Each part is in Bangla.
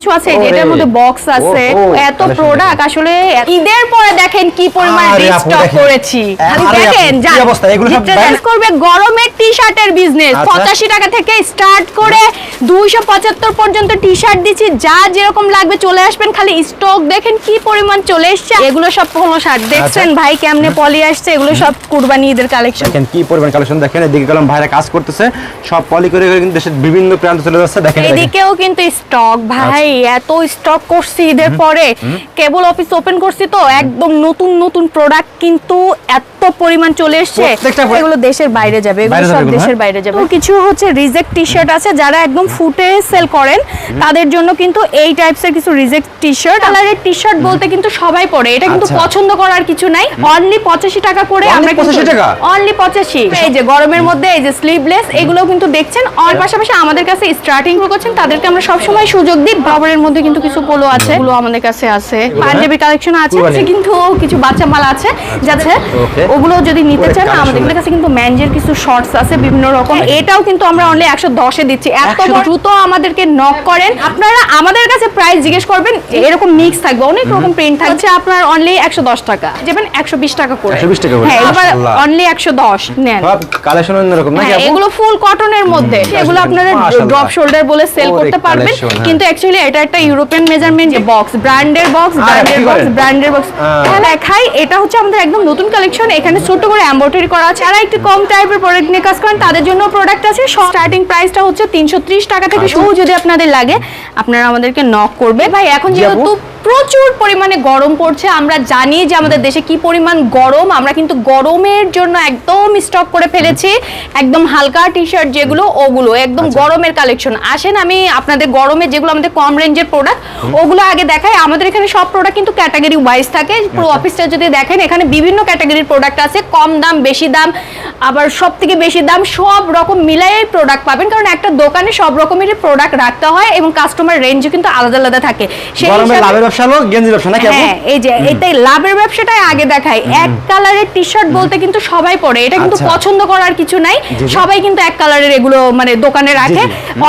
কিছু আছে। এটার মধ্যে বক্স আছে। এত প্রোডাক্ট আসলে ঈদের পরে দেখেন কি পরিমাণ দেখেন। করেছি। খালি দেখেন করবে গরমের টি শার্টের বিজনেস আচ্ছা। পঁচাশি টাকা থেকে স্টার্ট করে দুইশো পঁচাত্তর পর্যন্ত টি শার্ট দিচ্ছি। যা যেরকম লাগবে চলে আসবেন। খালি স্টক দেখেন কি পরিমাণ চলে এসছে। এগুলো সব পোলো শার্ট আচ্ছা। দেখছেন ভাই কেমনে পলি আসছে? এগুলো সব কুরবানি ঈদের কালেকশন দেখেন কি পরিমাণ কালেকশন দেখেন এদিকে কলম ভাইরা কাজ করতেছে। সব পলি করে কিন্তু দেশের বিভিন্ন প্রান্ত চলে যাচ্ছে। দেখেন। এদিকেও কিন্তু স্টক ভাই। আচ্ছা। এত স্টক করছি ঈদের পরে কেবল অফিস ওপেন করছি তো একদম নতুন নতুন প্রোডাক্ট কিন্তু এত পরিমাণ চলে এসছে এগুলো দেশের বাইরে যাবে এগুলো সব দেশের হ্যাঁ? বাইরে যাবে। কিছু হচ্ছে রিজেক্ট টি শার্ট আছে যারা একদম ফুটে সেল করেন তাদের জন্য কিন্তু এই টাইপসের কিছু রিজেক্ট টি শার্ট কালারের টি শার্ট বলতে কিন্তু সবাই পরে এটা কিন্তু আচ্ছা। পছন্দ করার কিছু নাই। অনলি পঁচাশি টাকা করে আমরা 85 টাকা? অনলি পঁচাশি। এই যে গরমের মধ্যে এই যে স্লিভলেস এগুলো কিন্তু দেখছেন। আর পাশাপাশি আমাদের কাছে স্টার্টিং করছেন তাদেরকে আমরা সবসময় সুযোগ দিই। বাবরের মধ্যে কিন্তু কিছু পোলো আছে। ওগুলো আমাদের কাছে আছে। পাঞ্জাবি কালেকশন আছে। কিন্তু কিছু বাচ্চা মাল আছে যাচ্ছে. ওগুলো যদি নিতে চান আমাদের কাছে কিন্তু ম্যানজের কিছু শর্টস আছে বিভিন্ন রকম। এটাও কিন্তু আমরা অনলি একশো দশে দিচ্ছি। এত দ্রুত আমাদেরকে নক করেন। আপনারা আমাদের কাছে প্রাইস জিজ্ঞেস করবেন এরকম মিক্স থাকবে। অনেক রকম প্রিন্ট থাকছে। আপনার অনলি একশো দশ টাকা। যেমন একশো বিশ টাকা করে। 120 টাকা হ্যাঁ এবার অনলি একশো দশ নেন। সব কালেকশন অন্যরকম হ্যাঁ, এগুলো ফুল কটনের মধ্যে। এগুলো আপনারা ড্রপ শোল্ডার বলে সেল করতে পারবেন। হ্যাঁ। কিন্তু অ্যাকচুয়ালি এটা একটা ইউরোপিয়ান মেজারমেন্ট যে বক্স ব্র্যান্ডের বক্স ব্র্যান্ডের বক্স? ব্র্যান্ডের বক্স হ্যাঁ। দেখাই এটা হচ্ছে আমাদের একদম নতুন কালেকশন এখানে ছোট করে এমব্রয়ডারি করা আছে। যারা একটু কম টাইপের প্রোডাক্ট নিয়ে কাজ করেন তাদের জন্য প্রোডাক্ট আছে। স্টার্টিং প্রাইসটা হচ্ছে তিনশো ত্রিশ টাকা থেকে। শুরু যদি আপনাদের লাগে আপনারা আমাদেরকে নক করবে ভাই এখন যেহেতু প্রচুর পরিমাণে গরম পড়ছে। আমরা জানি যে আমাদের দেশে কি পরিমাণ গরম। আমরা কিন্তু গরমের জন্য একদম স্টক করে ফেলেছি। একদম হালকা টি শার্ট যেগুলো ওগুলো। একদম আচ্ছা। গরমের কালেকশন আসেন আমি আপনাদের গরমে যেগুলো আমাদের কম রেঞ্জের প্রোডাক্ট ওগুলো আগে দেখাই। আমাদের এখানে সব প্রোডাক্ট কিন্তু ক্যাটাগরি ওয়াইজ থাকে। পুরো আচ্ছা। অফিসটা যদি দেখেন এখানে বিভিন্ন ক্যাটাগরির প্রোডাক্ট আছে। কম দাম বেশি দাম। আবার সব থেকে বেশি দাম সব রকম মিলাই প্রোডাক্ট পাবেন কারণ একটা দোকানে সব রকমেরই প্রোডাক্ট রাখতে হয় এবং কাস্টমার রেঞ্জও কিন্তু আলাদা আলাদা থাকে। সেই লাভের ব্যবসা হলো গেঞ্জি ব্যবসা নাকি হ্যাঁ এই যে এটাই লাভের ব্যবসাটাই আগে দেখাই এক কালারের টি শার্ট বলতে কিন্তু সবাই পরে এটা কিন্তু আচ্ছা। পছন্দ করার কিছু নাই। সবাই কিন্তু এক কালারের এগুলো মানে দোকানে রাখে।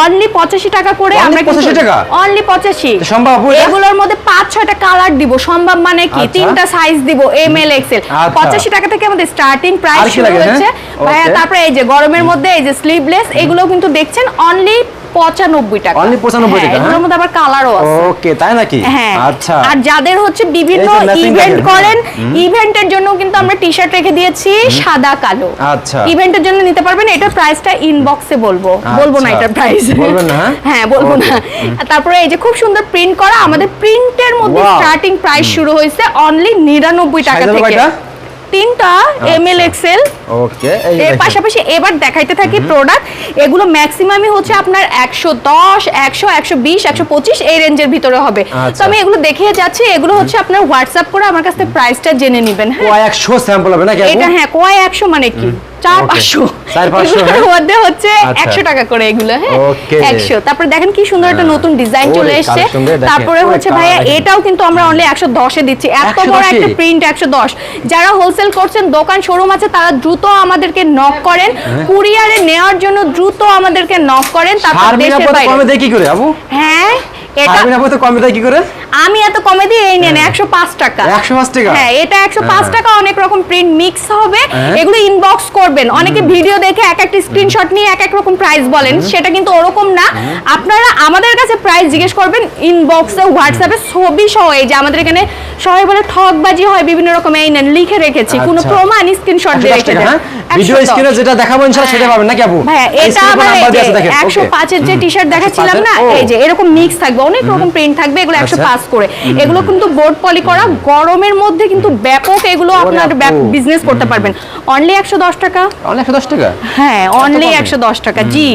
অনলি পঁচাশি টাকা করে আমরা 85 টাকা? অনলি পঁচাশি। সম্ভব আপু এগুলোর মধ্যে পাঁচ ছয়টা কালার দিব। সম্ভব মানে কি? আচ্ছা। তিনটা সাইজ দিব এম এল এক্সেল আচ্ছা। পঁচাশি টাকা থেকে আমাদের স্টার্টিং প্রাইস শুরু হচ্ছে হ্যাঁ? ভাইয়া তারপরে এই যে গরমের মধ্যে এই যে স্লিভলেস এগুলো কিন্তু দেখছেন অনলি পঁচানব্বই টাকা। Only 95 হ্যাঁ, টাকা, হ্যাঁ? মধ্যে আবার কালারও আছে। ওকে তাই নাকি? হ্যাঁ আচ্ছা। আর যাদের হচ্ছে বিভিন্ন ইভেন্ট করেন ইভেন্টের জন্য কিন্তু আমরা রেখে দিয়েছি সাদা কালো। আচ্ছা। ইভেন্টের জন্য নিতে পারবেন এটার প্রাইসটা ইনবক্সে বলব। বলব না আচ্ছা। এটার প্রাইস বলবেন না, হ্যাঁ? হ্যাঁ বলব না। তারপরে এই যে খুব সুন্দর প্রিন্ট করা আমাদের প্রিন্টের মধ্যে স্টার্টিং প্রাইস শুরু হয়েছে অনলি নিরানব্বই টাকা থেকে? তিনটা এম এল এক্সেল ওকে এই এর পাশাপাশি এবার দেখাইতে থাকি প্রোডাক্ট এগুলো ম্যাক্সিমামই হচ্ছে আপনার একশো দশ একশো একশো বিশ একশো পঁচিশ এই রেঞ্জের ভিতরে হবে। তো আচ্ছা। আমি এগুলো দেখিয়ে যাচ্ছি। এগুলো হচ্ছে আপনার হোয়াটসঅ্যাপ করে আমার কাছ প্রাইসটা জেনে নেবেন হ্যাঁ? কয়েকশো স্যাম্পল হবে আপু এটা হ্যাঁ কয় একশো মানে কি? চার পাঁচশো এগুলোর হ্যাঁ। মধ্যে হচ্ছে আচ্ছা। একশো টাকা করে এগুলো হ্যাঁ? একশো। তারপরে দেখেন কি সুন্দর একটা হ্যাঁ। নতুন ডিজাইন চলে এসছে। তারপরে হচ্ছে ভাইয়া এটাও কিন্তু আমরা অনলি একশো দশে দিচ্ছি। এত 110 বড় একটা প্রিন্ট একশো দশ। যারা হোলসেল করছেন দোকান শোরুম আছে তারা দ্রুত আমাদেরকে নক করেন। হ্যাঁ। কুরিয়ারে নেওয়ার জন্য দ্রুত আমাদেরকে নক করেন। তারপর দেশের বাইরে। হ্যাঁ এটা কমে দেয় কি করে? আমি এত কমে দিই এই নেন একশো পাঁচ টাকা। একশো পাঁচ টাকা? হ্যাঁ এটা একশো পাঁচ হ্যাঁ। টাকা অনেক রকম প্রিন্ট মিক্স হবে। হ্যাঁ। এগুলো ইনবক্স করবেন। অনেকে ভিডিও দেখে এক একটা স্ক্রিনশট নিয়ে এক এক রকম প্রাইস বলেন সেটা কিন্তু ওরকম না। আপনারা আমাদের কাছে প্রাইস জিজ্ঞেস করবেন ইনবক্সে হোয়াটসঅ্যাপে ছবি সহ এই যে আমাদের এখানে সবাই বলে ঠকবাজি হয় বিভিন্ন রকম এই নেন লিখে রেখেছি। কোনো আচ্ছা। প্রমাণ স্ক্রিনশট দিয়ে রেখে দেন হ্যাঁ? ভিডিও স্ক্রিনে যেটা দেখাবো ইনশাআল্লাহ সেটা পাবেন নাকি আপু? হ্যাঁ এটা আবার নাম্বার এই দেওয়া যে আছে দেখেন একশো ওকে যে টি শার্ট দেখাচ্ছিলাম না এই যে এরকম মিক্স থাকবে অনেক রকম প্রিন্ট থাকবে এগুলো একশো আচ্ছা। পাঁচ করে। এগুলো কিন্তু বোর্ড পলি করা গরমের মধ্যে কিন্তু ব্যাপক এগুলো আপনার আপু। বিজনেস করতে পারবেন। অনলি একশো দশ টাকা? অনেক দশ টাকা? হ্যাঁ অনলি কমে? একশো দশ টাকা জি.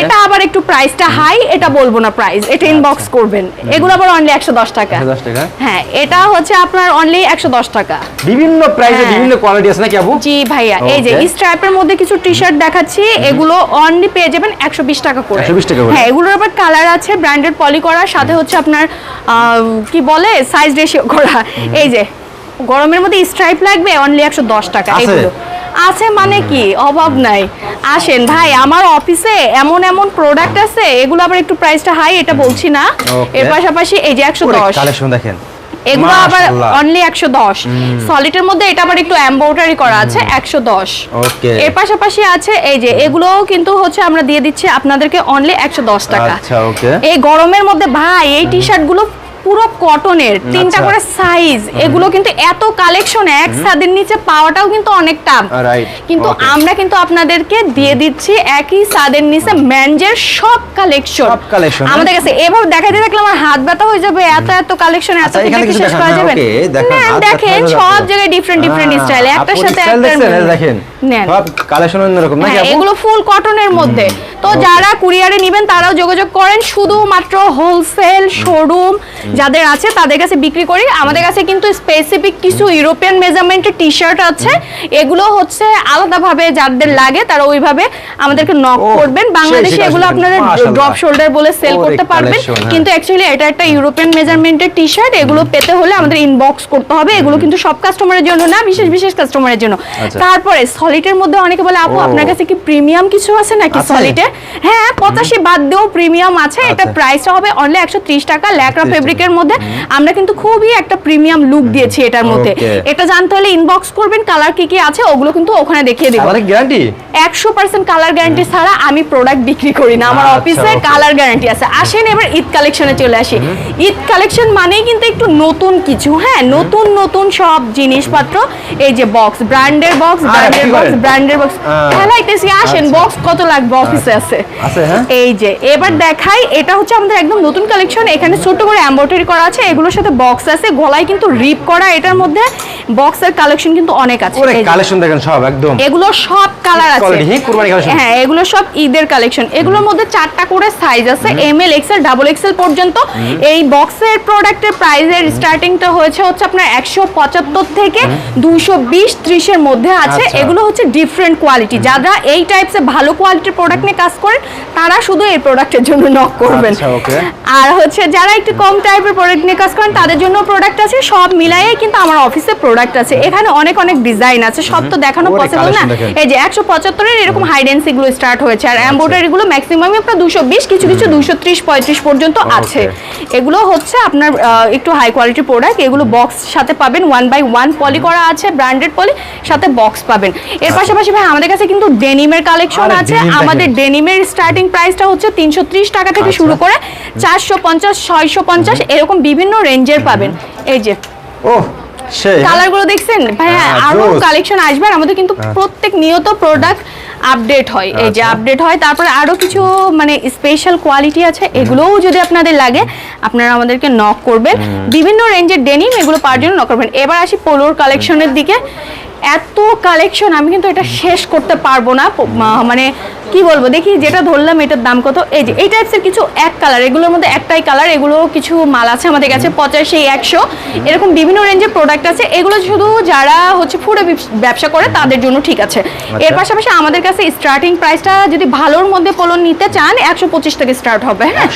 এটা আবার একটু প্রাইসটা হাই এটা বলব না প্রাইস এটা ইনবক্স করবেন। এগুলো আবার অনলি একশো দশ টাকা। দশ টাকা? হ্যাঁ এটা হচ্ছে আপনার অনলি একশো দশ টাকা। বিভিন্ন প্রাইসে হ্যাঁ। বিভিন্ন কোয়ালিটি আছে নাকি আপু জি ভাইয়া এই যে স্ট্রাইপের মধ্যে কিছু টি শার্ট দেখাচ্ছি এগুলো অনলি পেয়ে যাবেন একশো বিশ টাকা করে। 120 টাকা করে। হ্যাঁ এগুলোর আবার কালার আছে ব্র্যান্ডেড পলি করা সাথে হচ্ছে আপনার কি বলে সাইজ রেশিও করা। এই যে গরমের মধ্যে স্ট্রাইপ লাগবে অনলি একশো দশ টাকা আছে? এগুলো। আছে মানে কি? অভাব নাই। আসেন ভাই আমার অফিসে এমন এমন প্রোডাক্ট আছে এগুলো আবার একটু প্রাইসটা হাই এটা বলছি না। এর পাশাপাশি এই যে একশো দশ। কালেকশন দেখেন। এগুলো আবার অনলি একশো দশ। সলিডের মধ্যে এটা আবার একটু করা আছে এর পাশাপাশি আছে এই যে এগুলোও কিন্তু হচ্ছে আমরা দিয়ে দিচ্ছি আপনাদেরকে অনলি একশো দশ টাকা। আচ্ছা ওকে এই গরমের মধ্যে ভাই এই টি শার্টগুলো পুরো কটনের তিনটা আচ্ছা। করে সাইজ এগুলো কিন্তু এত কালেকশন এক ছাদের নিচে পাওয়াটাও কিন্তু অনেক টাফ কিন্তু আমরা কিন্তু আপনাদেরকে দিয়ে দিচ্ছি একই ছাদের নিচে ম্যানজের সব কালেকশন সব হ্যাঁ? আমাদের কাছে এভাবে দেখাতে থাকলে আমার হাত ব্যথা হয়ে যাবে এত এত কালেকশন এত আচ্ছা, কিছু শেষ করা যাবে না। দেখান, সব জায়গায় ডিফারেন্ট ডিফারেন্ট স্টাইল একটার সাথে মিল। দেখেন সব কালেকশন অন্যরকম নাকি হ্যাঁ, এগুলো ফুল কটনের মধ্যে। তো যারা কুরিয়ারে নেবেন তারাও যোগাযোগ করেন শুধুমাত্র হোলসেল শোরুম যাদের আছে তাদের কাছে বিক্রি করি। আমাদের কাছে কিন্তু স্পেসিফিক কিছু ইউরোপিয়ান মেজারমেন্টের টি শার্ট আছে। এগুলো হচ্ছে আলাদাভাবে যাদের লাগে তারা ওইভাবে আমাদেরকে নক করবেন। বাংলাদেশে এগুলো আপনারা ড্রপ শোল্ডার বলে সেল করতে পারবেন। হ্যাঁ। কিন্তু অ্যাকচুয়ালি এটা একটা ইউরোপিয়ান মেজারমেন্টের টি শার্ট এগুলো পেতে হলে আমাদের ইনবক্স করতে হবে। এগুলো কিন্তু সব কাস্টমারের জন্য না বিশেষ বিশেষ কাস্টমারের জন্য। আচ্ছা। তারপরে সলিডের মধ্যে অনেকে বলে আপু আপনার কাছে কি প্রিমিয়াম কিছু আছে নাকি? সলিডে হ্যাঁ পঁচাশি বাদ দিয়েও প্রিমিয়াম আছে। এটা আচ্ছা। প্রাইসটা হবে অনলি একশো ত্রিশ টাকা। ল্যাকরা 30 ফেব্রিকের মধ্যে আমরা কিন্তু খুবই একটা প্রিমিয়াম লুক দিয়েছি এটার মধ্যে। এটা জানতে হলে ইনবক্স করবেন কালার কি কি আছে ওগুলো কিন্তু ওখানে দেখিয়ে দেবো। গ্যারান্টি একশো পার্সেন্ট কালার গ্যারান্টি ছাড়া আমি প্রোডাক্ট বিক্রি করি না আমার আচ্ছা, অফিসে কালার গ্যারান্টি আছে। আসেন এবার ঈদ কালেকশনে চলে আসি। ঈদ কালেকশন মানেই কিন্তু একটু নতুন কিছু হ্যাঁ? নতুন নতুন সব জিনিসপত্র। এই যে বক্স ব্র্যান্ডের বক্স ব্র্যান্ডের বক্স ব্র্যান্ডের বক্স খেলাইতেছি আসেন আচ্ছা। বক্স কত লাগবে অফিসে আছে? আছে, হ্যাঁ? এই যে এবার দেখাই এটা হচ্ছে আমাদের একদম নতুন কালেকশন এখানে ছোট করে এমব্রয়ডারি করা আছে এগুলোর সাথে বক্স আছে গলায় কিন্তু রিপ করা এটার মধ্যে বক্সের কালেকশন কিন্তু অনেক আছে। ওরে কালেকশন দেখেন সব একদম। এগুলো সব কালার আছে। হ্যাঁ, কুরবানি collection। হ্যাঁ এগুলো সব ঈদের কালেকশন এগুলোর মধ্যে চারটা করে সাইজ আছে M L XL double XL পর্যন্ত। এই বক্সের প্রোডাক্টের প্রাইসের স্টার্টিংটা হয়েছে হচ্ছে আপনার একশো পঁচাত্তর থেকে দুইশো বিশ ত্রিশের মধ্যে আছে। আচ্ছা। এগুলো হচ্ছে ডিফারেন্ট কোয়ালিটি যারা এই টাইপসের ভালো কোয়ালিটির প্রোডাক্ট নিয়ে কাজ করেন তারা শুধু এই প্রোডাক্টের জন্য নক করবেন। আচ্ছা. আর হচ্ছে যারা একটু কম টাইপের প্রোডাক্ট নিয়ে কাজ করেন তাদের জন্য প্রোডাক্ট আছে সব মিলাইয়ে কিন্তু আমার অফিসে প্রোডাক্ট আছে। এখানে অনেক অনেক ডিজাইন আছে সব তো দেখানো পসিবল না। এই যে একশো পঁচাত্তরের এরকম হাইডেন্সি গুলো স্টার্ট হয়েছে আর এমব্রয়ডারি গুলো ম্যাক্সিমাম আপনার দুশো বিশ কিছু কিছু দুশো ত্রিশ পঁয়ত্রিশ পর্যন্ত আছে। এগুলো হচ্ছে আপনার একটু হাই কোয়ালিটির প্রোডাক্ট এগুলো বক্স সাথে পাবেন ওয়ান বাই ওয়ান পলি করা আছে ব্র্যান্ডেড পলি সাথে বক্স পাবেন। এর পাশাপাশি ভাই আমাদের কাছে কিন্তু ডেনিমের কালেকশন আছে। আমাদের ডেনিমের স্টার্টিং প্রাইসটা হচ্ছে তিনশো ত্রিশ টাকা থেকে আচ্ছা। শুরু করে চারশো পঞ্চাশ ছয়শো পঞ্চাশ এরকম বিভিন্ন রেঞ্জের পাবেন। এই যে ও সেই। কালারগুলো দেখছেন? ভাইয়া হ্যাঁ, আরও কালেকশন আসবে। আর আমাদের কিন্তু প্রত্যেক নিয়ত প্রোডাক্ট আপডেট হয়। এই যে আচ্ছা। আপডেট হয়। তারপরে আরও কিছু মানে স্পেশাল কোয়ালিটি আছে। এগুলোও যদি আপনাদের লাগে আপনারা আমাদেরকে নক করবেন। বিভিন্ন রেঞ্জের ডেনিম এগুলো পাওয়ার জন্য নক করবেন। এবার আসি পোলোর কালেকশনের দিকে। এত কালেকশন আমি কিন্তু এটা শেষ করতে পারব না। মানে কি বলব দেখি যেটা ধরলাম এটার দাম কত। এই যে এই টাইপসের কিছু এক কালার এগুলোর মধ্যে একটাই কালার এগুলো কিছু মাল আছে আমাদের কাছে পঁচাশি একশো। এরকম বিভিন্ন রেঞ্জের প্রোডাক্ট আছে এগুলো শুধু যারা হচ্ছে ফুডে ব্যবসা করে তাদের জন্য ঠিক আছে। এর পাশাপাশি আমাদের কাছে স্টার্টিং প্রাইসটা যদি ভালোর মধ্যে পোলন নিতে চান একশো পঁচিশ থেকে স্টার্ট হবে হ্যাঁ?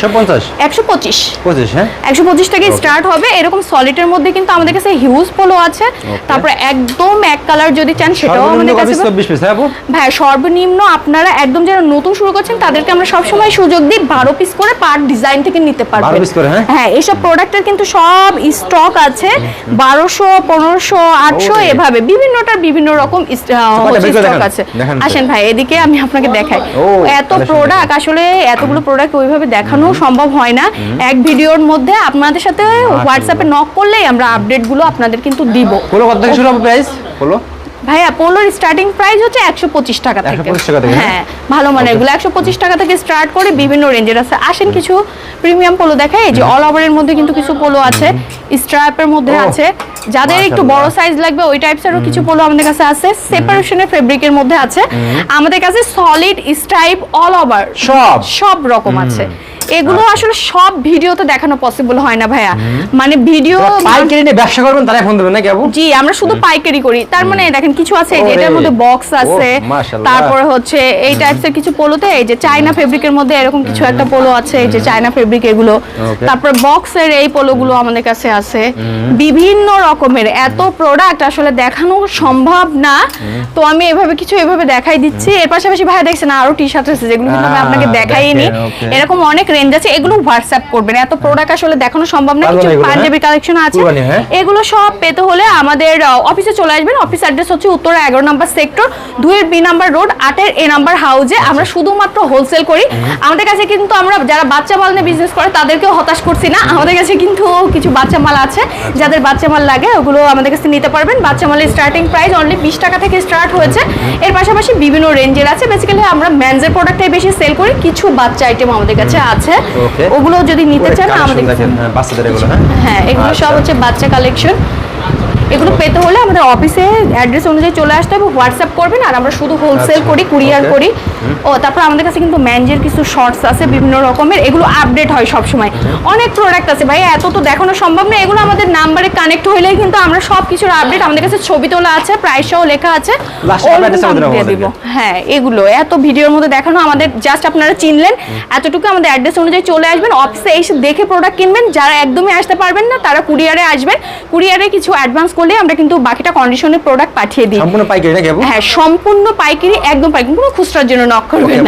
একশো পঁচিশ। পঁচিশ হ্যাঁ? একশো পঁচিশ থেকে স্টার্ট হবে এরকম সলিডের মধ্যে কিন্তু আমাদের কাছে হিউজ পোলো আছে। তারপরে একদম এক কালার যদি চান সেটাও আমাদের কাছে পাবেন। চব্বিশ পিস হ্যাঁ আপু? ভাই সর্বনিম্ন আপনারা একদম যারা নতুন শুরু করছেন তাদেরকে আমরা সবসময় সুযোগ দিই বারো পিস করে পার ডিজাইন থেকে নিতে পারবেন। 12 piece করে, হ্যাঁ? হ্যাঁ এইসব প্রোডাক্টের কিন্তু সব স্টক আছে। বারোশো পনেরোশো আটশো ওরে। এভাবে বিভিন্নটার বিভিন্ন রকম স্টক আছে। আসেন ভাই এদিকে আমি আপনাকে দেখাই। এত প্রোডাক্ট আসলে এতগুলো প্রোডাক্ট ওইভাবে দেখানো সম্ভব হয় না। এক ভিডিওর মধ্যে আপনাদের সাথে হোয়াটসঅ্যাপে নক করলেই আমরা আপডেটগুলো আপনাদের কিন্তু দিব। পোলো কত থেকে শুরু হবে প্রাইস পোলো? ভাইয়া পোলোর স্টার্টিং প্রাইস হচ্ছে একশো পঁচিশ টাকা থেকে। 125 টাকা থেকে, হ্যাঁ? ভালো মানে এগুলো। একশো পঁচিশ টাকা থেকে স্টার্ট করে বিভিন্ন রেঞ্জের আছে। আসেন কিছু প্রিমিয়াম পোলো দেখাই। এই যে অল ওভারের মধ্যে কিন্তু কিছু পোলো আছে। স্ট্রাপের মধ্যে আছে। যাদের একটু বড় সাইজ লাগবে ওই টাইপসেরও কিছু পোলো আমাদের কাছে আছে। সেপারেশনের ফেব্রিকের মধ্যে আছে। আমাদের কাছে সলিড স্ট্রাইপ অল ওভার সব? সব রকম আছে। এগুলো আসলে সব ভিডিওতে দেখানো পসিবল হয় না ভাইয়া। মানে ভিডিও পাইকারি নিয়ে ব্যবসা করবেন তারাই ফোন দেবেন নাকি আপু জি আমরা শুধু পাইকারি করি। তার মানে দেখেন কিছু আছে এই যে এটার মধ্যে বক্স আছে তারপরে হচ্ছে এই টাইপসের কিছু পোলোতে এই যে চায়না ফেব্রিকের মধ্যে এরকম কিছু একটা পোলো আছে এই যে চায়না ফেব্রিক এগুলো. তারপর বক্সের এই পোলোগুলো আমাদের কাছে আছে। বিভিন্ন রকমের এত প্রোডাক্ট আসলে দেখানো সম্ভব না। তো আমি এভাবে কিছু এভাবে দেখাই দিচ্ছি। এর পাশাপাশি ভাইয়া দেখছেন আরও টি শার্ট আছে যেগুলো কিন্তু আমি আপনাকে দেখাইনি। এরকম অনেক রেঞ্জ আছে এগুলো হোয়াটসঅ্যাপ করবেন। এত প্রোডাক্ট আসলে দেখানো সম্ভব না কিছু এগুলো, হ্যাঁ? পাঞ্জাবি কালেকশন আছে। হ্যাঁ? এগুলো সব পেতে হলে আমাদের অফিসে চলে আসবেন। অফিস অ্যাড্রেস হচ্ছে উত্তরা এগারো নাম্বার সেক্টর দুইয়ের বি নাম্বার রোড আটের এ নাম্বার হাউজে আমরা শুধুমাত্র হোলসেল করি। আমাদের কাছে কিন্তু আমরা যারা বাচ্চা মাল নিয়ে বিজনেস করে তাদেরকেও হতাশ করছি না। আমাদের কাছে কিন্তু কিছু বাচ্চা মাল আছে। যাদের বাচ্চা মাল লাগে ওগুলো আমাদের কাছে নিতে পারবেন। বাচ্চা মালের স্টার্টিং প্রাইস অনলি বিশ টাকা থেকে স্টার্ট হয়েছে। এর পাশাপাশি বিভিন্ন রেঞ্জের আছে। বেসিক্যালি আমরা মেন্সের প্রোডাক্টটাই বেশি সেল করি। কিছু বাচ্চা আইটেম আমাদের কাছে আছে। Okay. ওগুলো যদি নিতে চান আমাদের হ্যাঁ, বাচ্চাদের এগুলো হ্যাঁ? হ্যাঁ এগুলো সব আচ্ছা। হচ্ছে বাচ্চা কালেকশন এগুলো পেতে হলে আমাদের অফিসে অ্যাড্রেস অনুযায়ী চলে আসতে হবে হোয়াটসঅ্যাপ করবেন আর আমরা শুধু হোলসেল আচ্ছা, করি কুরিয়ার করি। ও তারপর আমাদের কাছে কিন্তু ম্যানজের কিছু শর্টস আছে বিভিন্ন রকমের। এগুলো আপডেট হয় সব সময় অনেক প্রোডাক্ট আছে ভাই এত তো দেখানো সম্ভব না এগুলো আমাদের নাম্বারে কানেক্ট হইলেই কিন্তু আমরা সব কিছুর আপডেট আমাদের কাছে ছবি তোলা আছে প্রাইস সহ লেখা আছে। হ্যাঁ এগুলো এত ভিডিওর মধ্যে দেখানো আমাদের জাস্ট আপনারা চিনলেন। এতটুকু আমাদের অ্যাড্রেস অনুযায়ী চলে আসবেন অফিসে এসে দেখে প্রোডাক্ট কিনবেন। যারা একদমই আসতে পারবেন না তারা কুরিয়ারে আসবেন। কুরিয়ারে কিছু অ্যাডভান্স করলে আমরা কিন্তু বাকিটা কন্ডিশনের প্রোডাক্ট পাঠিয়ে দিই। সম্পূর্ণ পাইকারি হ্যাঁ সম্পূর্ণ পাইকারি একদম পাইকারি কোনো খুচরার জন্য নক করবেন